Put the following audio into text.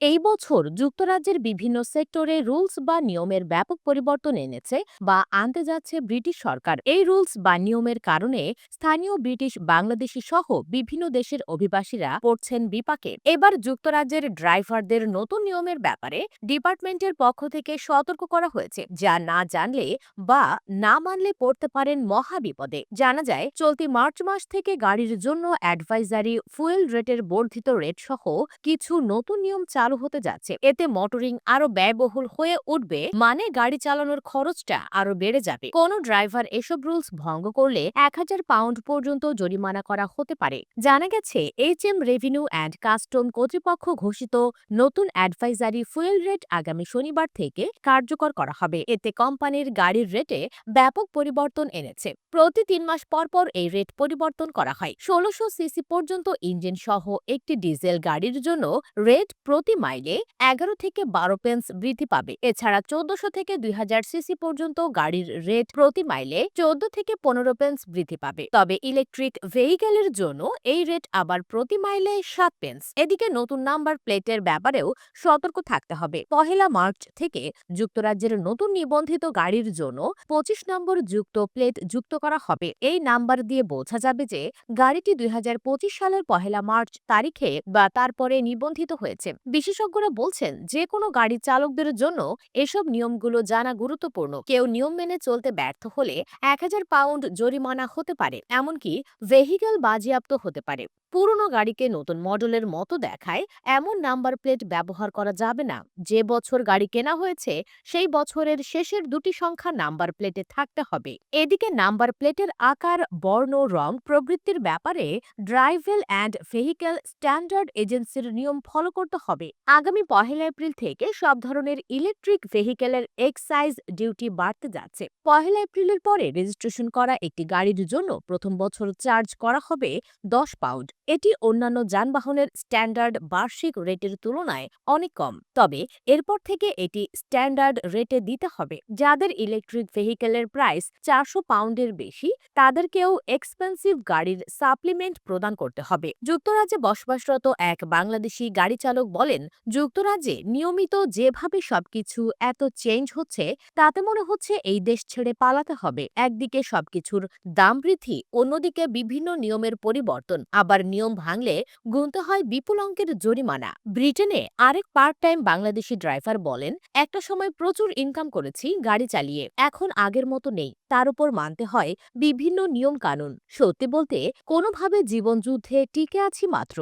এই বছর যুক্তরাজ্যের বিভিন্ন সেক্টরে রুলস বা নিয়মের ব্যাপক পরিবর্তন এনেছে বা আনতে যাচ্ছে ব্রিটিশ সরকার। এই রুলস বা নিয়মের কারণে স্থানীয় ব্রিটিশ, বাংলাদেশি সহ বিভিন্ন দেশের অভিবাসীরা পড়ছেন বিপাকে। এবার যুক্তরাজ্যের ড্রাইভারদের নতুন নিয়মের ব্যাপারে ডিপার্টমেন্টের পক্ষ থেকে সতর্ক করা হয়েছে, যা না জানলে বা না মানলে পড়তে পারেন মহা বিপদে জানা যায়, চলতি মার্চ মাস থেকে গাড়ির জন্য অ্যাডভাইজারি, ফুয়েল রেটের বর্ধিত রেট সহ কিছু নতুন নিয়ম চালু হতে যাচ্ছে। এতে মোটরিং আরও ব্যয়বহুল হয়ে উঠবে মানে গাড়ি চালানোর খরচটা আরও বেড়ে যাবে। কোন ড্রাইভার এসব রুলস ভঙ্গ করলে এক হাজার পাউন্ড পর্যন্ত জরিমানা করা হতে পারে। জানা গেছে H M revenue and custom কর্তৃপক্ষ ঘোষিত নতুন অ্যাডভাইজারি ফুয়েল রেট আগামী শনিবার থেকে কার্যকর করা হবে। এতে কোম্পানির গাড়ির রেটে ব্যাপক পরিবর্তন এনেছে। প্রতি তিন মাস পর পর এই রেট পরিবর্তন করা হয়। ষোলোশো সিসি পর্যন্ত ইঞ্জিন সহ একটি ডিজেল গাড়ির জন্য রেট প্রতি মাইলে এগারো থেকে বারো পেন্স বৃদ্ধি পাবে। এছাড়া চোদ্দশো থেকে দুই হাজার সিসি পর্যন্ত গাড়ির রেট প্রতি মাইলে চোদ্দ থেকে পনেরো পেন্স বৃদ্ধি পাবে। তবে ইলেকট্রিক ভেহিকেলের জন্য এই রেট আবার প্রতি মাইলে সাত পেন্স। এদিকে নতুন নাম্বার প্লেটের ব্যাপারেও সতর্ক থাকতে হবে। পহেলা মার্চ থেকে যুক্তরাজ্যের নতুন নিবন্ধিত গাড়ির জন্য পঁচিশ নম্বর যুক্ত প্লেট যুক্ত করা হবে। এই নাম্বার দিয়ে বোঝা যাবে যে গাড়িটি দুই হাজার পঁচিশ সালের পহেলা মার্চ তারিখে বা তারপরে নিবন্ধিত হয়েছে। বিশেষজ্ঞরা বলছেন যে কোনো গাড়ি চালকদের জন্য এসব নিয়মগুলো জানা গুরুত্বপূর্ণ। কেউ নিয়ম মেনে চলতে ব্যর্থ হলে এক হাজার পাউন্ড জরিমানা হতে পারে, এমনকি ভেহিকেল বাজেয়াপ্ত হতে পারে। পুরনো গাড়িকে নতুন মডেলের মতো দেখায়, এমন নাম্বার প্লেট ব্যবহার করা যাবে না। যে বছর গাড়ি কেনা হয়েছে, সেই বছরের শেষের দুটি সংখ্যা নাম্বার প্লেটে থাকতে হবে। এদিকে নাম্বার প্লেটের আকার, বর্ণ, রং প্রবৃত্তির ব্যাপারে ড্রাইভেল অ্যান্ড ভেহিকেল স্ট্যান্ডার্ড এজেন্সির নিয়ম ফলো করতে হবে। আগামী পহেলা এপ্রিল থেকে সব ধরনের ইলেকট্রিক ভেহিকেলের এক্সাইজ ডিউটি বাড়তে যাচ্ছে। পহেলা এপ্রিলের পরে রেজিস্ট্রেশন করা একটি গাড়ির জন্য প্রথম বছর চার্জ করা হবে দশ পাউন্ড। এটি অন্যান্য যানবাহনের স্ট্যান্ডার্ড বার্ষিক রেটের তুলনায় অনেক কম। তবে এরপর থেকে এটি স্ট্যান্ডার্ড রেটে দিতে হবে। যাদের ইলেকট্রিক ভেহিকেলের প্রাইস চারশো পাউন্ডের বেশি, তাদেরকেও এক্সপেন্সিভ গাড়ির সাপ্লিমেন্ট প্রদান করতে হবে। যুক্তরাজ্যে বসবাসরত এক বাংলাদেশি গাড়ি চালক বলেন, যুক্তরাজ্যে নিয়মিত যেভাবে সবকিছু এত চেঞ্জ হচ্ছে, তাতে মনে হচ্ছে এই দেশ ছেড়ে পালাতে হবে। একদিকে সবকিছুর দাম বৃদ্ধি, অন্যদিকে বিভিন্ন নিয়মের পরিবর্তন, আবার নিয়ম ভাঙলে গুনতে হয় বিপুল অঙ্কের জরিমানা। ব্রিটেনে আরেক পার্ট টাইম বাংলাদেশি ড্রাইভার বলেন, একটা সময় প্রচুর ইনকাম করেছি, গাড়ি চালিয়ে। এখন আগের মতো নেই। তার উপর মানতে হয় বিভিন্ন নিয়ম কানুন সত্যি বলতে, কোনোভাবে জীবনযুদ্ধে টিকে আছি মাত্র।